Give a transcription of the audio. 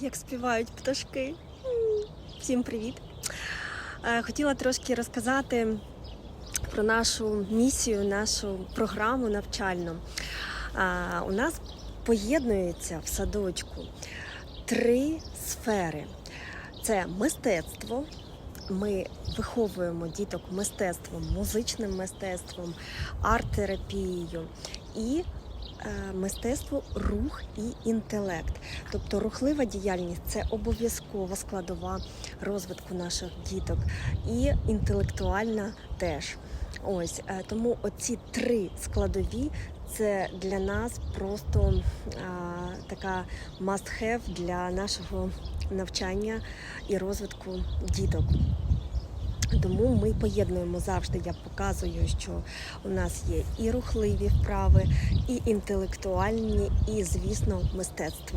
як співають пташки. Всім привіт! Е, Хотіла трошки розказати про нашу місію, нашу програму навчальну. У нас поєднуються в садочку три сфери: це мистецтво. Ми виховуємо діток мистецтвом, музичним мистецтвом, арт-терапією і е, мистецтво, рух і інтелект. Тобто рухлива діяльність це обов'язкова складова розвитку наших діток, і інтелектуальна теж. Ось е, тому оці три складові це для нас просто а, така must-have для нашого навчання і розвитку діток. Тому ми поєднуємо завжди. Я показую, що у нас є і рухливі вправи, і інтелектуальні, і, звісно, мистецтво.